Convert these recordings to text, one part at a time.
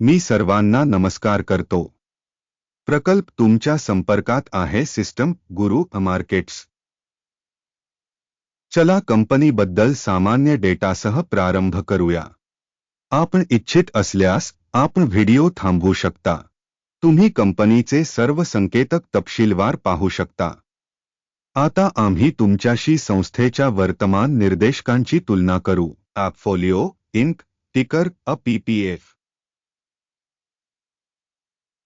मी सर्वांना नमस्कार करतो. प्रकल्प तुमच्या संपर्कात आहे सिस्टम गुरु मार्केट्स चला कंपनीबद्दल सामान्य डेटासह प्रारंभ करूया. आपण इच्छित असल्यास आपण व्हिडिओ थांबवू शकता. तुम्ही कंपनीचे सर्व संकेतक तपशीलवार पाहू शकता. आता आम्ही तुमच्याशी संस्थेच्या वर्तमान निर्देशकांची तुलना करू. ॲपफोलिओ इंक टिकर अ पीपीएफ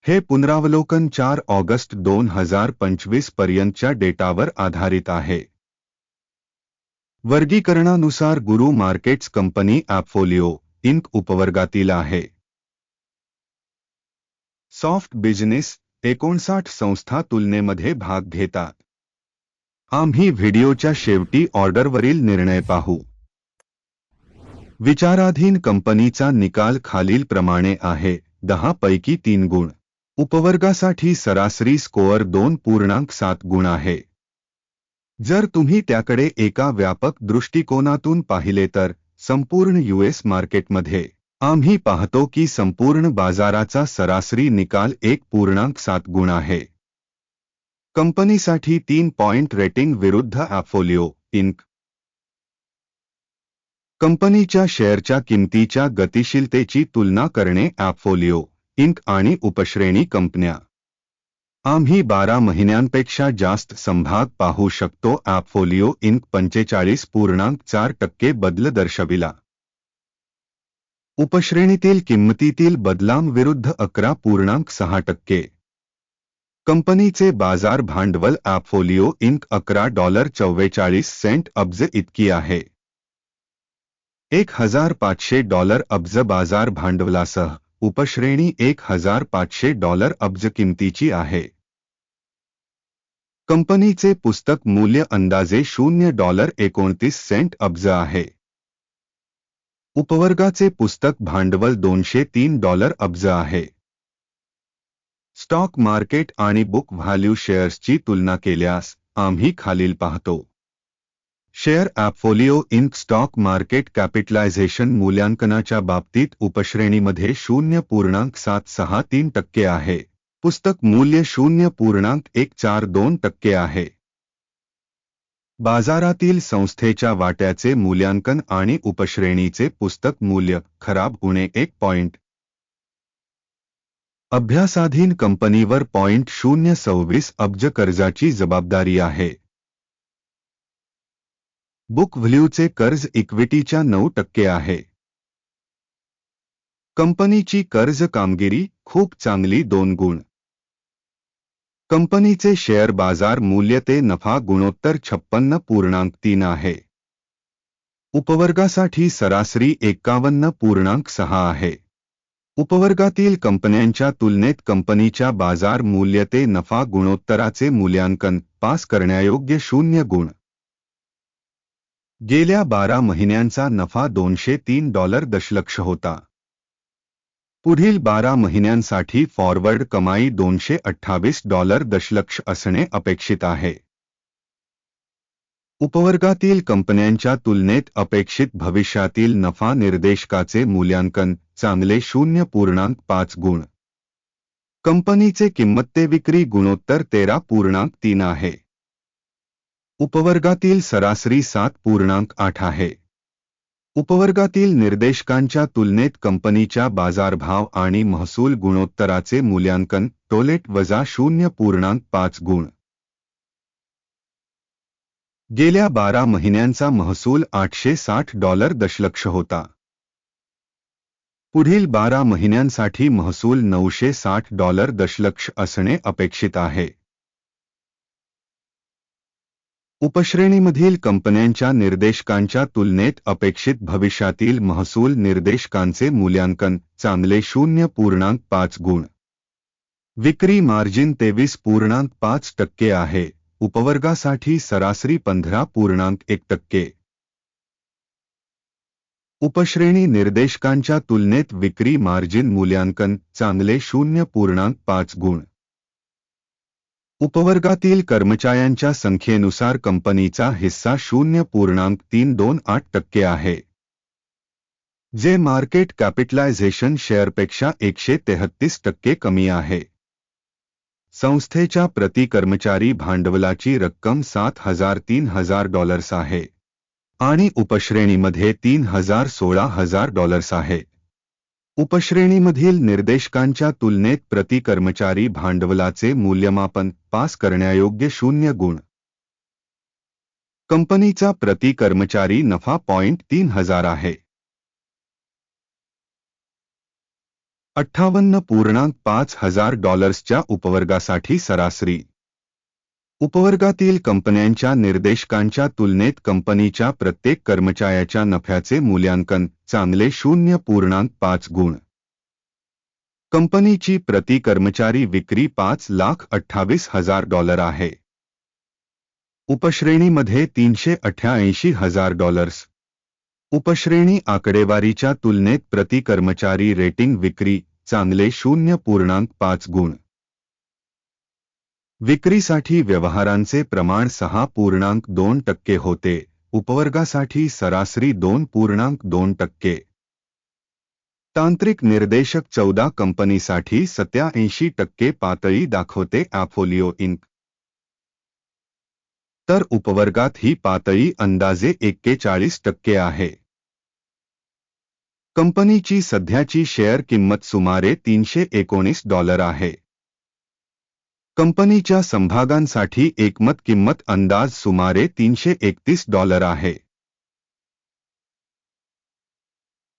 हे पुनरावलोकन चार ऑगस्ट दोन हजार पंचवीस पर्यंतच्या डेटावर आधारित आहे. वर्गीकरणानुसार गुरु मार्केट्स कंपनी ॲपफोलिओ इंक उपवर्गातील आहे. सॉफ्ट बिझनेस एकोणसाठ संस्था तुलनेमध्ये भाग घेतात. आम्ही व्हिडिओच्या शेवटी ऑर्डरवरील निर्णय पाहू. विचाराधीन कंपनीचा निकाल खालीलप्रमाणे आहे दहा पैकी तीन गुण. उपवर्गासाठी सरासरी स्कोअर दोन पूर्णांक सात गुण आहे. जर तुम्ही त्याकडे एका व्यापक दृष्टिकोनातून पाहिले तर संपूर्ण यूएस मार्केटमध्ये आम्ही पाहतो की संपूर्ण बाजाराचा सरासरी निकाल एक पूर्णांक सात गुण आहे. कंपनीसाठी तीन पॉइंट रेटिंग विरुद्ध ॲफोलिओ इंक कंपनीच्या शेअरच्या किमतीच्या गतिशीलतेची तुलना करणे ॲफोलिओ इंक आणि उपश्रेणी कंपन्या. आम्ही बारा महिन्यांपेक्षा जास्त संभाग पाहू शकतो. ॲपफोलिओ इंक पंचेचाळीस पूर्णांक चार टक्के बदल दर्शविला. उपश्रेणीतील किंमतीतील बदलांविरुद्ध अकरा पूर्णांक सहा टक्के. कंपनीचे बाजार भांडवल ॲपफोलिओ इंक अकरा डॉलर चव्वेचाळीस सेंट अब्ज इतकी आहे. एक हजार पाचशे डॉलर अब्ज बाजार भांडवलासह उपश्रेणी एक हजार पाचशे डॉलर अब्ज किमतीची आहे. कंपनीचे पुस्तक मूल्य अंदाजे शून्य डॉलर एकोणतीस सेंट अब्ज आहे. उपवर्गाचे पुस्तक भांडवल दोनशे तीन डॉलर अब्ज आहे. स्टॉक मार्केट आणि बुक व्हॅल्यू शेअर्सची तुलना केल्यास आम्ही खालील पाहतो. Share AppFolio Inc stock market capitalisation मूल्यांकनाच्या बाबतीत उपश्रेणीमध्ये शून्य पूर्णांक सात सहा तीन टक्के आहे. पुस्तक मूल्य शून्य पूर्णांक एक चार दोन टक्के आहे. बाजारातील संस्थेच्या वाट्याचे मूल्यांकन आणि उपश्रेणीचे पुस्तक मूल्य खराब उणे एक पॉइंट. अभ्यासाधीन कंपनीवर पॉइंट शून्य सव्वीस अब्ज कर्जाची जबाबदारी आहे. बुक व्हॅल्यूचे कर्ज इक्विटीच्या नऊ टक्के आहे. कंपनीची कर्ज कामगिरी खूप चांगली दोन गुण. कंपनीचे शेअर बाजार मूल्य ते नफा गुणोत्तर छप्पन्न पूर्णांक तीन आहे. उपवर्गासाठी सरासरी एक्कावन्न पूर्णांक सहा आहे. उपवर्गातील कंपन्यांच्या तुलनेत कंपनीच्या बाजार मूल्य ते नफा गुणोत्तराचे मूल्यांकन पास करण्यायोग्य शून्य गुण. गेल्या बारा महिन्यांचा नफा दोनशे तीन डॉलर दशलक्ष होता. पुढील बारा महिन्यांसाठी फॉरवर्ड कमाई दोनशे अठ्ठावीस डॉलर दशलक्ष असणे अपेक्षित आहे. उपवर्गातील कंपन्यांच्या तुलनेत अपेक्षित भविष्यातील नफा निर्देशकाचे मूल्यांकन चांगले शून्य पूर्णांक पाच गुण. कंपनीचे किंमत विक्री गुणोत्तर तेरा पूर्णांक तीन आहे. उपवर्गातील सरासरी सात पूर्णांक आठ आहे. उपवर्गातील निर्देशकांच्या तुलनेत कंपनीच्या बाजारभाव आणि महसूल गुणोत्तराचे मूल्यांकन टोलेट वजा शून्य पूर्णांक पाच गुण. गेल्या बारा महिन्यांचा महसूल आठशे साठ डॉलर दशलक्ष होता. पुढील बारा महिन्यांसाठी महसूल नऊशे साठ डॉलर दशलक्ष असणे अपेक्षित आहे. उपश्रेणीमधील कंपन्यांच्या निर्देशकांच्या तुलनेत अपेक्षित भविष्यातील महसूल निर्देशकांचे मूल्यांकन चांगले शून्य पूर्णांक पाच गुण. विक्री मार्जिन तेवीस पूर्णांक पाच टक्के आहे. उपवर्गासाठी सरासरी पंधरा पूर्णांक एक टक्के. उपश्रेणी निर्देशकांच्या तुलनेत विक्री मार्जिन मूल्यांकन चांगले शून्य पूर्णांक पाच गुण. उपवर्गातील कर्मचाऱ्यांच्या संख्येनुसार कंपनीचा हिस्सा शून्य पूर्णांक तीन दोन आठ टक्के आहे. जे मार्केट कॅपिटलायझेशन शेअरपेक्षा एकशे तेहत्तीस टक्के कमी आहे. संस्थेच्या प्रति कर्मचारी भांडवलाची रक्कम सात हजार तीन हजार डॉलर्स आहे. आणि उपश्रेणीमध्ये तीन हजार सोळा हजार डॉलर्स आहे. उपश्रेणीमधील निर्देशकांच्या तुलनेत प्रति कर्मचारी भांडवलाचे मूल्यमापन पास करण्यायोग्य शून्य गुण. कंपनीचा प्रति कर्मचारी नफा पॉइंट तीन हजार आहे. अठ्ठावन्न पूर्णांक पाच हजार डॉलर्सच्या उपवर्गासाठी सरासरी उपवर्गातील कंपन्यांच्या निर्देशकांच्या तुलनेत कंपनीच्या प्रत्येक कर्मचाऱ्याच्या नफ्याचे मूल्यांकन चांगले शून्य पूर्णांक पाच गुण. कंपनीची प्रति कर्मचारी विक्री पाच लाख अठ्ठावीस हजार डॉलर आहे. उपश्रेणीमध्ये तीनशे अठ्याऐंशी हजार डॉलर्स. उपश्रेणी आकडेवारीच्या तुलनेत प्रति कर्मचारी रेटिंग विक्री चांगले शून्य पूर्णांक पाच गुण. विक्रीसाठी व्यवहारांचे प्रमाण सहा पूर्णांक दोन टक्के होते. उपवर्गासाठी सरासरी दोन पूर्णांक दोन टक्के. तांत्रिक निर्देशक चौदा कंपनीसाठी सत्याऐंशी टक्के पातळी दाखवते ॲफोलिओ इंक तर उपवर्गात ही पातळी अंदाजे एक्केचाळीस टक्के आहे. कंपनीची सध्याची शेअर किंमत सुमारे तीनशे एकोणीस डॉलर आहे. कंपनीच्या समभागांसाठी एकमत किंमत अंदाज सुमारे तीनशे एकतीस डॉलर आहे.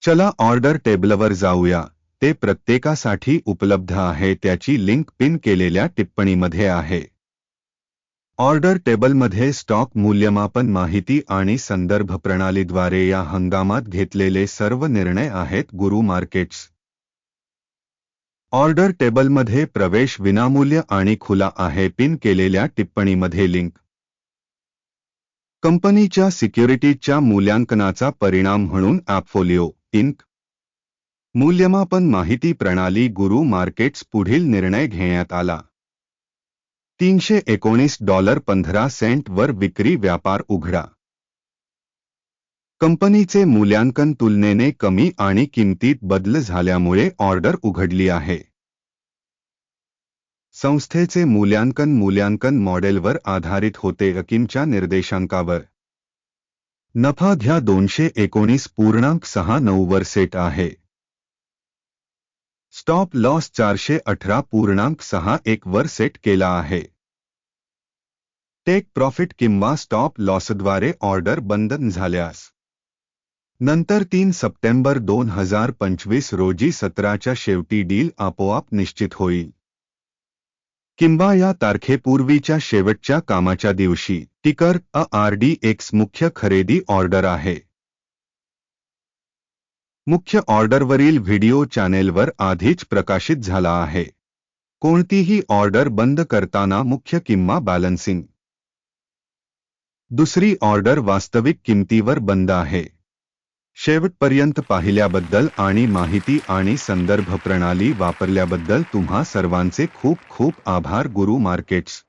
चला ऑर्डर टेबलवर जाऊया. ते प्रत्येकासाठी उपलब्ध आहे त्याची लिंक पिन केलेल्या टिप्पणीमध्ये आहे. ऑर्डर टेबलमध्ये स्टॉक मूल्यमापन माहिती आणि संदर्भ प्रणालीद्वारे या हंगामात घेतलेले सर्व निर्णय आहेत गुरु मार्केट्स. ऑर्डर टेबलमध्ये प्रवेश विनामूल्य आणि खुला आहे. पिन केलेल्या टिप्पणीमध्ये लिंक. कंपनीच्या सिक्युरिटीजच्या मूल्यांकनाचा परिणाम म्हणून ॲपफोलिओ इंक. मूल्यमापन माहिती प्रणाली गुरु मार्केट्स पुढील निर्णय घेण्यात आला. तीनशे एकोणीस डॉलर पंधरा सेंट वर विक्री व्यापार उघडा. कंपनीचे मूल्यांकन तुलनेने कमी आणि किंमतीत बदल झाल्यामुळे ऑर्डर उघडली आहे. संस्थेचे मूल्यांकन मूल्यांकन मॉडेलवर आधारित होते अकिमच्या निर्देशांकावर. नफा घ्या दोनशे एकोणीस पूर्णांक सहा नऊ वर सेट आहे. स्टॉप लॉस चारशे अठरा पूर्णांक सहा एक वर सेट केला आहे. टेक प्रॉफिट किंवा स्टॉप लॉसद्वारे ऑर्डर बंधन झाल्यास नंतर तीन सप्टेंबर दोन हज़ार पंचवीस रोजी सतराच्या शेवटी डील आपोआप निश्चित होईल. किंवा या तारखेपूर्वीच्या शेवटच्या कामाच्या दिवशी, टिकर, अ आर डी एक्स मुख्य खरेदी ऑर्डर आहे. मुख्य ऑर्डरवरील व्हिडिओ चॅनेलवर आधीच प्रकाशित झाला आहे. कोणतीही ऑर्डर बंद करताना मुख्य किंवा बॅलन्सिंग. दुसरी ऑर्डर वास्तविक किंमतीवर बंद आहे. शेवटपर्यंत पाहिल्याबद्दल आणि माहिती आणि संदर्भ प्रणाली वापरल्याबद्दल तुम्हा सर्वांचे खूप खूप आभार गुरु मार्केट्स.